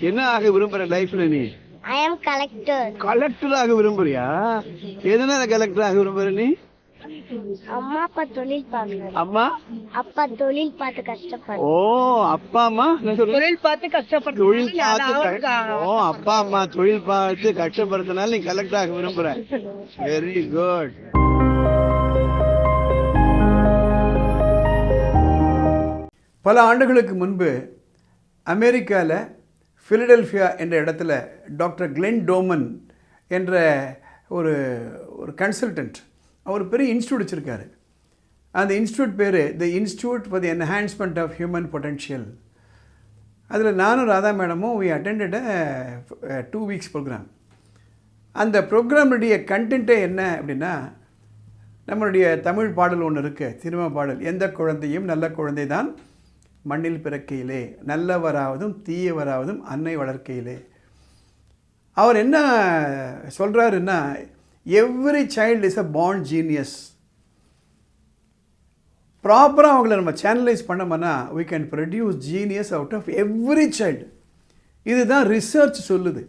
என்ன ஆக விரும்புற லைஃப்ல நீ? ஐ am collector. கலெக்டர் ஆக விரும்புறியா? எதனால கலெக்டர் ஆக விரும்புற நீ? அம்மா அப்பா தொழில் பார்க்கணும் அம்மா? அப்பா தொழில் பார்த்து கஷ்டப்படுறேன் ஓ அப்பா அம்மா தொழில் பார்த்து கஷ்டப்படுறது தொழில் பார்த்து ஓ அப்பா அம்மா தொழில் பார்த்து கஷ்டப்படுறதுனால நீ கலெக்டர் ஆக விரும்புற. வெரி குட் பல ஆண்டுகளுக்கு முன்பு அமெரிக்காவில் ஃபிலடெல்ஃபியா என்ற இடத்துல டாக்டர் கிளென் டோமன் என்ற ஒரு ஒரு கன்சல்டன்ட் அவர் பெரிய இன்ஸ்டியூட் வச்சுருக்காரு. அந்த இன்ஸ்டியூட் பேர் the institute for the enhancement of human potential அதில் நானும் Radha மேடமும் we attended two weeks programme அந்த ப்ரோக்ராமுடைய கண்டென்ட்டே என்ன அப்படின்னா நம்மளுடைய தமிழ் பாடல் ஒன்று இருக்குது திரும்ப பாடல். எந்த குழந்தையும் நல்ல குழந்தை தான் மண்ணில் பிறக்கையிலே நல்லவராவதும் தீயவராவதும் அன்னை வளர்க்கையிலே. அவர் என்ன சொல்கிறாருன்னா எவ்ரி சைல்டு இஸ் அ பாண்ட் ஜீனியஸ் ப்ராப்பராக அவங்கள நம்ம சேனலைஸ் பண்ணோம்னா we can produce genius out of every child இதுதான் ரிசர்ச் சொல்லுது.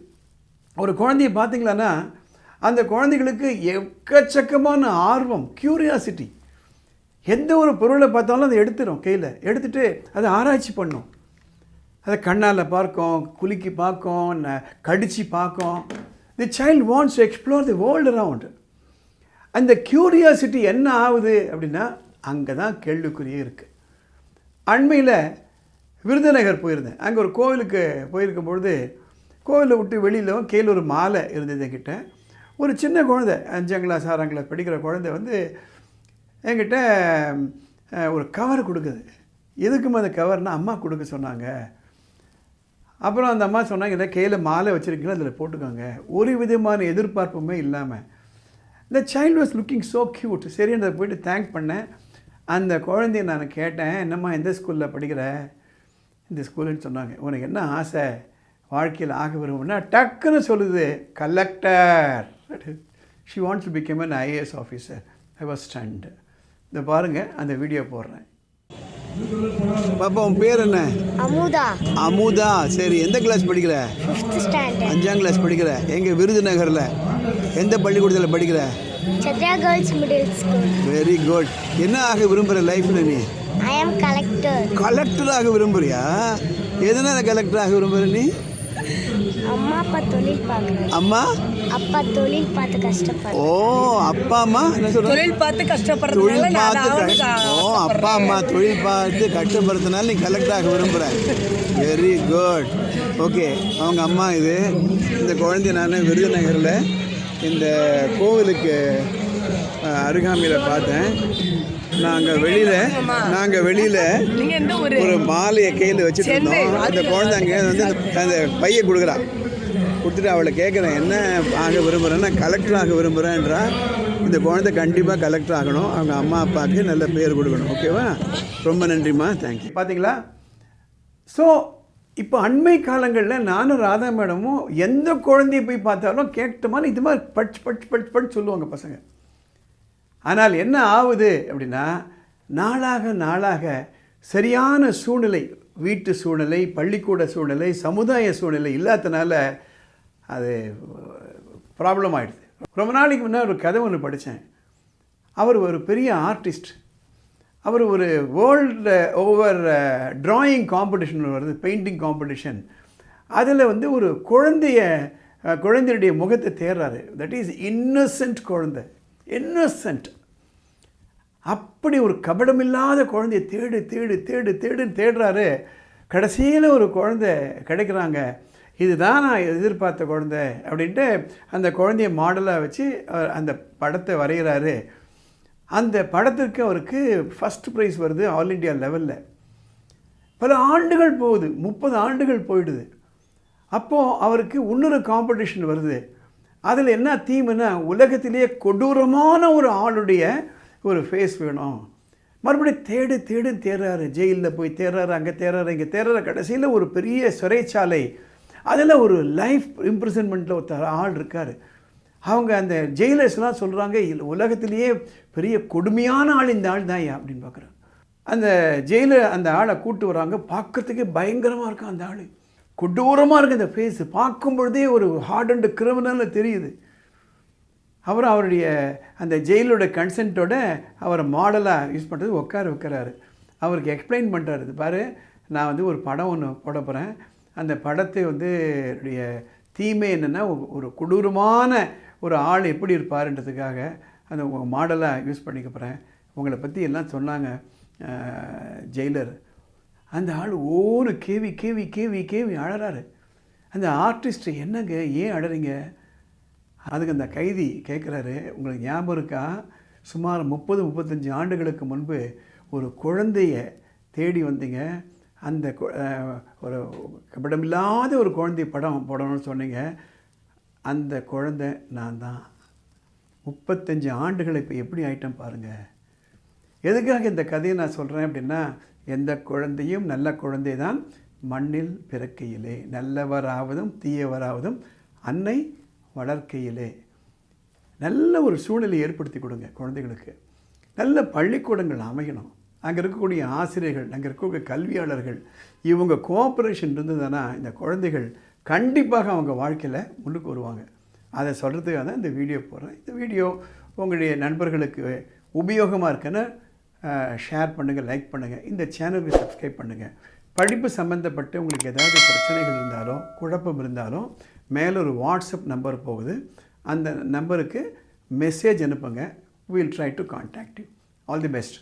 ஒரு குழந்தைய பார்த்தீங்களான்னா அந்த குழந்தைகளுக்கு எக்கச்சக்கமான ஆர்வம் க்யூரியாசிட்டி எந்த ஒரு பொருளை பார்த்தாலும் அதை எடுத்துடும் கையில். எடுத்துகிட்டு அதை ஆராய்ச்சி பண்ணும். அதை கண்ணால் பார்க்கும் குலுக்கி பார்க்கும் ந- கடிச்சு பார்க்கும். The child wants to explore the world around அந்த க்யூரியாசிட்டி என்ன ஆகுது அப்படின்னா அங்கே தான் கேள்விக்குறியே இருக்குது அண்மையில் விருதுநகர் போயிருந்தேன். அங்கே ஒரு கோவிலுக்கு போயிருக்கும் பொழுது கோவிலை விட்டு வெளியில் கையில் ஒரு மாலை இருந்தது கிட்ட ஒரு சின்ன குழந்தை அஞ்சாம் கிளாஸ் ஆறாம் கிளாஸ் படிக்கிற குழந்தை வந்து என்கிட்ட ஒரு கவர் கொடுக்குது. எதுக்குமா அந்த கவர்னால் அம்மா கொடுக்க சொன்னாங்க. அப்புறம் அந்த அம்மா சொன்னாங்க இந்த கையில் மாலை வச்சுருக்கீங்களா? அதில் போட்டுக்கோங்க. ஒரு விதமான எதிர்பார்ப்புமே இல்லாமல் இந்த child was looking so cute சரி அதை போயிட்டு தேங்க் பண்ணேன். அந்த குழந்தைய நான் கேட்டேன் என்னம்மா எந்த ஸ்கூலில் படிக்கிற? இந்த ஸ்கூலுன்னு சொன்னாங்க. உனக்கு என்ன ஆசை? வாழ்க்கையில் ஆக விரும்புனா டக்குன்னு சொல்லுது collector she wants to become an IAS officer I was stunned இந்த பாருங்கள் அந்த வீடியோ போடுறேன். பாப்பா உன் பேர் என்ன? அமுதா. அமுதா சரி. எந்த கிளாஸ் படிக்கிற? அஞ்சாம் கிளாஸ் படிக்கிற. எங்கள் விருதுநகரில்? எந்த பள்ளிக்கூடத்தில் படிக்கிற? Sathya girls middle school very good என்ன ஆக விரும்புகிற லைஃப்பில் நீ? ஐ am கலெக்டர் கலெக்டராக விரும்புறியா? எதனால கலெக்டராக விரும்புகிற நீ? அம்மா அப்பா தொழில் பார்க்கணும் அம்மா? அப்பா தொழில் பார்த்து கஷ்டப்படுறேன் ஓ அப்பா அம்மா? என்ன சொல்ற? தொழில் பார்த்து கஷ்டப்படுறதுனால தொழில் நான் பார்த்து க- ஓ அப்பா அம்மா தொழில் பார்த்து கஷ்டப்படுறதுனால நீ கலெக்டராக விரும்புகிற வெரி குட் ஓகே அவங்க அம்மா இது. இந்த குழந்தைய நான் விருதுநகரில் இந்த கோவிலுக்கு அருகாமையில் பார்த்தேன். நாங்கள் வெளியில் நாங்கள் வெளியில் ஒரு ஒரு மாலையை கையில் வச்சுட்டு இருந்தோம். அந்த குழந்தை அங்கே வந்து அந்த- பையை கொடுக்குறா. கொடுத்துட்டு அவளை கேட்குறேன் என்ன ஆக விரும்புகிறேன்னா கலெக்டர் ஆக விரும்புகிறேன்றா இந்த குழந்தை கண்டிப்பாக கலெக்டர் ஆகணும். அவங்க அம்மா அப்பாவுக்கு நல்ல பேர் கொடுக்கணும். ஓகேவா? ரொம்ப நன்றிம்மா. தேங்க்யூ பார்த்தீங்களா ஸோ இப்போ அண்மை காலங்களில் நானும் ராதா மேடமும் எந்த குழந்தைய போய் பார்த்தாலும் கேட்டோமான்னு இது மாதிரி பட்ச் பட்ச் பட்ச் பட்ச் சொல்லுவாங்க பசங்க. ஆனால் என்ன ஆகுது அப்படின்னா நாளாக நாளாக சரியான சூழ்நிலை வீட்டு சூழ்நிலை பள்ளிக்கூட சூழ்நிலை சமுதாய சூழ்நிலை இல்லாதனால அது ப்ராப்ளம் ஆகிடுது ரொம்ப நாளைக்கு முன்னே ஒரு கதை ஒன்று படித்தேன் அவர் ஒரு பெரிய ஆர்டிஸ்ட் அவர் ஒரு வேர்ல்டு ஓவர் டிராயிங் காம்படிஷன் வருது பெயிண்டிங் காம்படிஷன் அதில் வந்து ஒரு குழந்தைய குழந்தையுடைய முகத்தை தேர்றாரு. தட் இஸ் இன்னசென்ட் குழந்தை. இன்னசென்ட் அப்படி ஒரு கபடமில்லாத குழந்தைய தேடு தேடு தேடு தேடுன்னு தேடுறாரு. கடைசியில் ஒரு குழந்தை கிடைக்கிறாங்க. இதுதான் நான் எதிர்பார்த்த குழந்தை அப்படின்ட்டு அந்த குழந்தைய மாடலாக வச்சு அவர் அந்த படத்தை வரைகிறாரு அந்த படத்திற்கு அவருக்கு ஃபஸ்ட் ப்ரைஸ் வருது ஆல் இண்டியா லெவலில் பல ஆண்டுகள் போகுது முப்பது ஆண்டுகள் போயிடுது. அப்போது அவருக்கு இன்னொரு காம்படிஷன் வருது. அதில் என்ன தீம்னா உலகத்திலேயே கொடூரமான ஒரு ஆளுடைய ஒரு ஃபேஸ் வேணும். மறுபடியும் தேடு தேடு தேர்றாரு ஜெயிலில் போய் தேர்றாரு அங்கே தேர்றாரு இங்கே தேர்றாரு கடைசியில் ஒரு பெரிய சிறைச்சாலை. அதில் ஒரு லைஃப் இம்ப்ரிசன்மெண்ட்டில் ஒருத்தர் ஆள் இருக்கார். அவங்க அந்த ஜெயிலர்ஸ்லாம் சொல்கிறாங்க உலகத்திலேயே பெரிய கொடுமையான ஆள் இந்த ஆள் தான் அப்படின்னு பார்க்குறாங்க அந்த ஜெயிலர் அந்த ஆளை கூட்டு வராங்க பார்க்கறதுக்கே பயங்கரமாக இருக்கும் அந்த ஆள்? கொடூரமாக இருக்குது இந்த ஃபேஸ் பார்க்கும் பொழுதே ஒரு ஹார்ட் அண்ட் கிரிமினல்னு தெரியுது. அவர் அவருடைய அந்த ஜெயிலோட கன்சென்ட்டோட அவரை மாடலாக யூஸ் பண்ணுறது உட்கார வைக்கிறாரு. அவருக்கு எக்ஸ்பிளைன் பண்ணுறாரு இது பாரு நான் வந்து ஒரு படம் ஒன்று போட போகிறேன் அந்த படத்தை வந்து என்னுடைய தீமை என்னென்னா ஒரு கொடூரமான ஒரு ஆள் எப்படி இருப்பாருன்றதுக்காக அந்த உங்கள் மாடலாக யூஸ் பண்ணிக்க போகிறேன் உங்களை பற்றி எல்லாம் சொன்னாங்க ஜெயிலர் அந்த ஆள் ஓன்னு கேவி கேவி கேவி கேவி அழறாரு. அந்த ஆர்டிஸ்ட் என்னங்க ஏன் அழறீங்க? அதுக்கு அந்த கைதி கேட்குறாரு உங்களுக்கு ஞாபகம் இருக்கா? சுமார் முப்பது முப்பத்தஞ்சு ஆண்டுகளுக்கு முன்பு ஒரு குழந்தைய தேடி வந்தீங்க. அந்த கு- ஒரு கபடமில்லாத ஒரு குழந்தை படம் போடணும்னு சொன்னீங்க. அந்த குழந்தை நான் தான். முப்பத்தஞ்சு ஆண்டுகள் இப்போ எப்படி ஆயிட்டேன் பாருங்கள் எதுக்காக இந்த கதையை நான் சொல்கிறேன் அப்படின்னா எந்த குழந்தையும் நல்ல குழந்தை தான் மண்ணில் பிறக்கையிலே நல்லவராவதும் தீயவராவதும் அன்னை வளர்க்கையிலே. நல்ல ஒரு சூழ்நிலை ஏற்படுத்தி கொடுங்க குழந்தைகளுக்கு. நல்ல பள்ளிக்கூடங்கள் அமையணும். அங்கே இருக்கக்கூடிய ஆசிரியர்கள் அங்கே இருக்கக்கூடிய கல்வியாளர்கள் இவங்க கோஆப்ரேஷன் இருந்ததுன்னா இந்த குழந்தைகள் கண்டிப்பாக அவங்க வாழ்க்கையில் முன்னுக்கு வருவாங்க. அதை சொல்கிறதுக்காக தான் இந்த வீடியோ போடுறேன். இந்த வீடியோ உங்களுடைய நண்பர்களுக்கு உபயோகமாக இருக்குன்னு ஷேர் பண்ணுங்கள் லைக் பண்ணுங்கள் இந்த சேனலுக்கு சப்ஸ்கிரைப் பண்ணுங்கள் படிப்பு சம்மந்தப்பட்டு உங்களுக்கு ஏதாவது பிரச்சனைகள் இருந்தாலும் குழப்பம் இருந்தாலும் மேலே ஒரு வாட்ஸ்அப் நம்பர் போகுது. அந்த நம்பருக்கு மெசேஜ் அனுப்புங்க. We'll try to contact you all the best